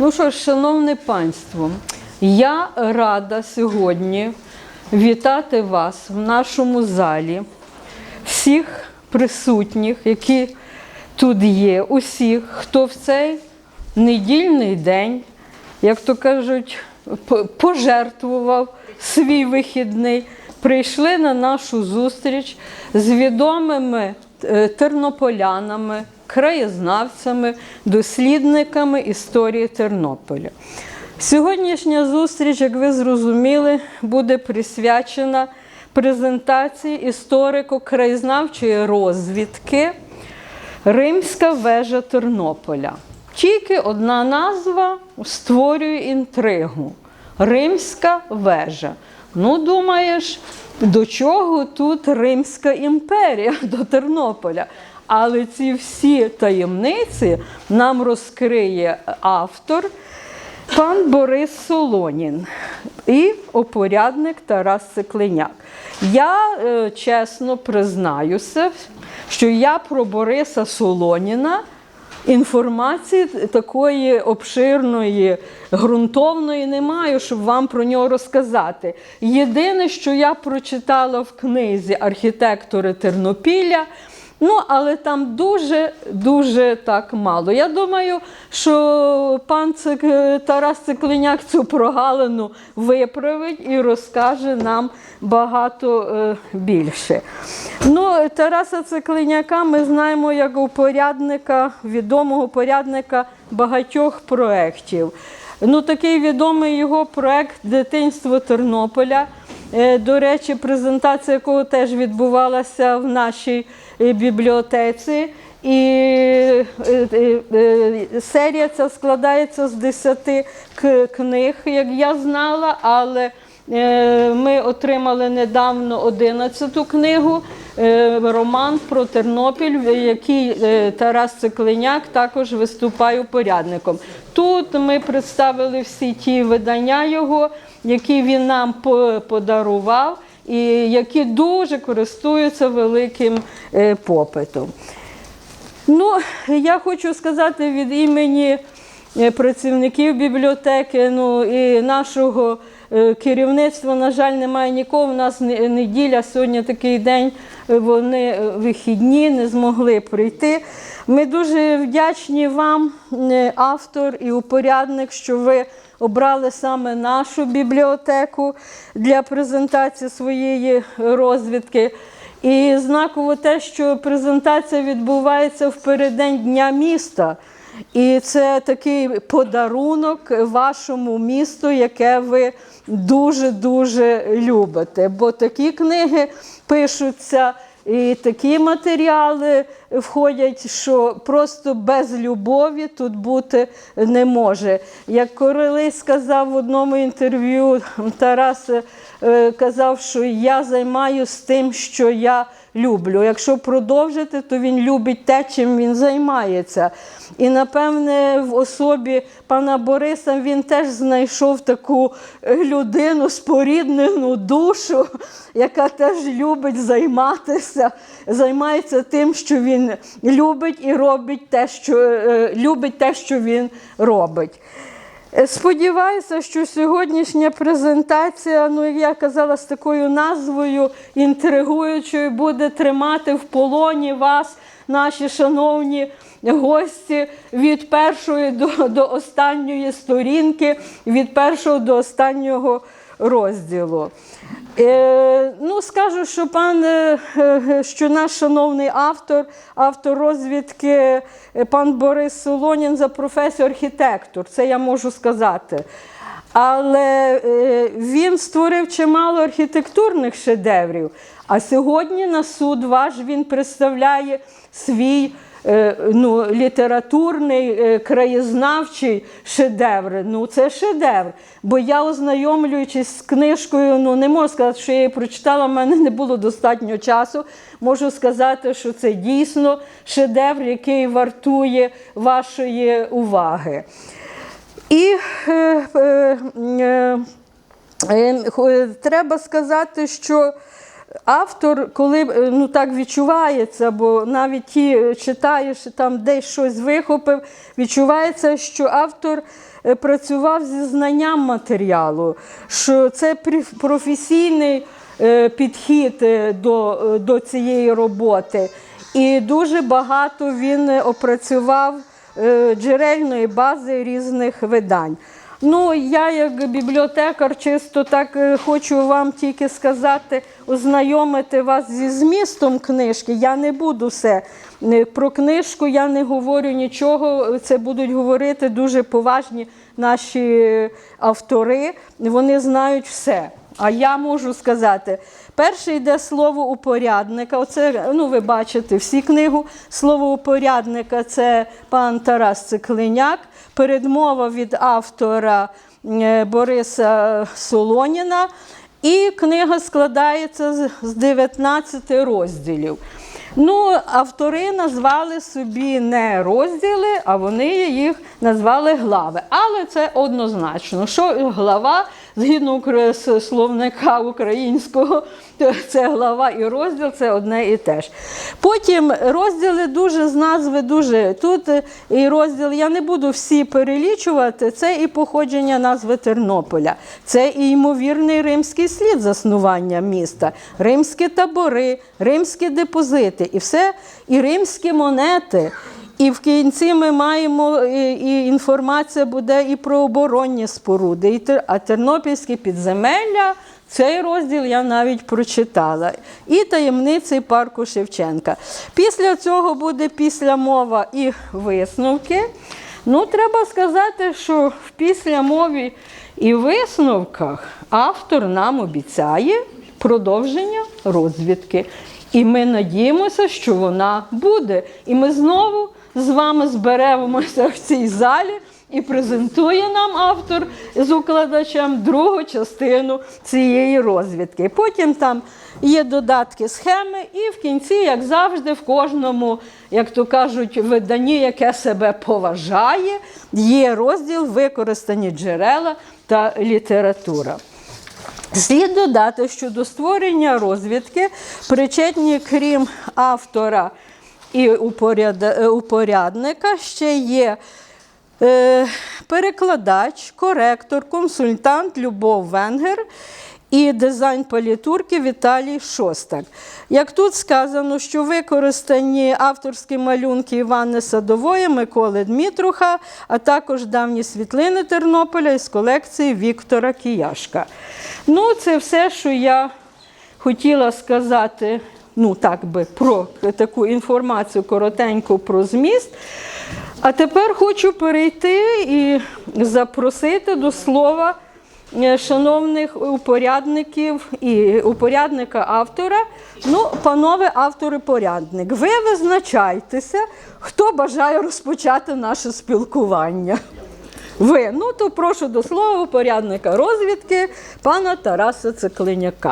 Ну що ж, шановне панство, я рада сьогодні вітати вас в нашому залі, всіх присутніх, які тут є, усіх, хто в цей недільний день, як то кажуть, пожертвував свій вихідний, прийшли на нашу зустріч з відомими е, тернополянами, краєзнавцями, дослідниками історії Тернополя. Сьогоднішня зустріч, як ви зрозуміли, буде присвячена презентації історико-краєзнавчої розвідки Римська вежа Тернополя. Тільки одна назва створює інтригу. Римська вежа. Ну, думаєш, до чого тут Римська імперія до Тернополя? Але ці всі таємниці нам розкриє автор пан Борис Солонін і опорядник Тарас Циклиняк. Я е, чесно признаюся, що я про Бориса Солоніна інформації такої обширної, ґрунтовної не маю, щоб вам про нього розказати. Єдине, що я прочитала в книзі Архітектори Тернопілля. Ну, але там дуже-дуже так мало. Я думаю, що пан Цик... Тарас Циклиняк цю прогалину виправить і розкаже нам багато е, більше. Ну, Тараса Циклиняка ми знаємо як упорядника, відомого порядника багатьох проєктів. Ну, такий відомий його проєкт Дитинство Тернополя. Е, До речі, презентація якого теж відбувалася в нашій е, бібліотеці. І е, серія ця складається з 10 книг, як я знала, але ми отримали недавно 11 книгу, роман про Тернопіль, в який е, Тарас Циклиняк також виступає порядником. Тут ми представили всі ті видання його, які він нам подарував, і які дуже користуються великим е, попитом. Ну, я хочу сказати від імені е, працівників бібліотеки, ну і нашого е, керівництва, на жаль, немає нікого. У нас неділя, сьогодні такий день, е, вони е, вихідні, не змогли прийти. Ми дуже вдячні вам, е, автор і упорядник, що ви обрали саме нашу бібліотеку для презентації своєї розвідки. І знаково те, що презентація відбувається в переддень Дня міста. І це такий подарунок вашому місту, яке ви дуже-дуже любите. Бо такі книги пишуться, і такі матеріали входять, що просто без любові тут бути не може. Як колись сказав в одному інтерв'ю Тарас е, казав, що я займаюся тим, що я люблю. Якщо продовжити, то він любить те, чим він займається. І напевне в особі пана Бориса він теж знайшов таку е, людину, споріднену душу, яка теж любить займатися, займається тим, що він любить і робить те, що е, любить те, що він робить. Сподіваюся, що сьогоднішня презентація, ну я казала, з такою назвою інтригуючою, буде тримати в полоні вас, наші шановні гості, від першої до, до останньої сторінки, від першого до останнього розділу. Е, ну, скажу, що пан, е, е, що наш шановний автор, автор розвідки, е, пан Борис Солонін за професію архітектор, це я можу сказати. Але він створив чимало архітектурних шедеврів. А сьогодні на суд ваш він представляє свій ну, літературний, е, краєзнавчий шедевр. Ну, це шедевр. Бо я, ознайомлюючись з книжкою, ну не можу сказати, що я її прочитала, в мене не було достатньо часу. Можу сказати, що це дійсно шедевр, який вартує вашої уваги. І е, е, е, е, треба сказати, що автор, коли е, ну, так відчувається, бо навіть ті е, читаєш, там десь щось вихопив, відчувається, що автор е, працював зі знанням матеріалу, що це професійний підхід до, до цієї роботи. І дуже багато він опрацював джерельної бази різних видань. Ну, я як бібліотекар чисто так е, хочу вам тільки сказати, ознайомити вас зі змістом книжки. Я не буду все е, про книжку, я не говорю нічого. Це будуть говорити дуже поважні наші автори. Вони знають все. А я можу сказати, перше йде слово упорядника. Оце, ну, ви бачите всі книгу. Слово упорядника це пан Тарас Циклиняк. Передмова від автора е, Бориса Солоніна. І книга складається з- з 19 розділів. Ну, автори назвали собі не розділи, а вони їх назвали глави. Але це однозначно, що глава, згідно словника українського, це глава і розділ це одне і те ж. Потім розділи дуже з назви, дуже тут і розділ, я не буду всі перелічувати, це і походження назви Тернополя, це і ймовірний римський слід заснування міста, римські табори, римські депозити, і все, і римські монети. І в кінці ми маємо і, і інформація буде і про оборонні споруди, і а тернопільські підземелля. Цей розділ я навіть прочитала. І таємниці парку Шевченка. Після цього буде післямова і висновки. Ну, треба сказати, що в післямові і висновках автор нам обіцяє продовження розвідки. І ми надіємося, що вона буде. І ми знову з вами зберемося в цій залі і презентує нам автор з укладачем другу частину цієї розвідки. Потім там є додатки схеми, і в кінці, як завжди, в кожному, як то кажуть, виданні, яке себе поважає, є розділ використані джерела та література. Слід додати, що до створення розвідки причетні, крім автора і упоряд- е, упорядника, ще є е, перекладач, коректор, консультант Любов Венгер і дизайн палітурки Віталій Шостак. Як тут сказано, що використані авторські малюнки Івани Садової, Миколи Дмитруха, а також давні світлини Тернополя із колекції Віктора Кіяшка. Ну, це все, що я хотіла сказати, ну так би, про таку інформацію коротеньку про зміст. А тепер хочу перейти і запросити до слова е, шановних упорядників і упорядника автора. Ну, панове автори-порядник, ви визначайтеся, хто бажає розпочати наше спілкування. Ви, ну то прошу до слова упорядника розвідки пана Тараса Циклиняка.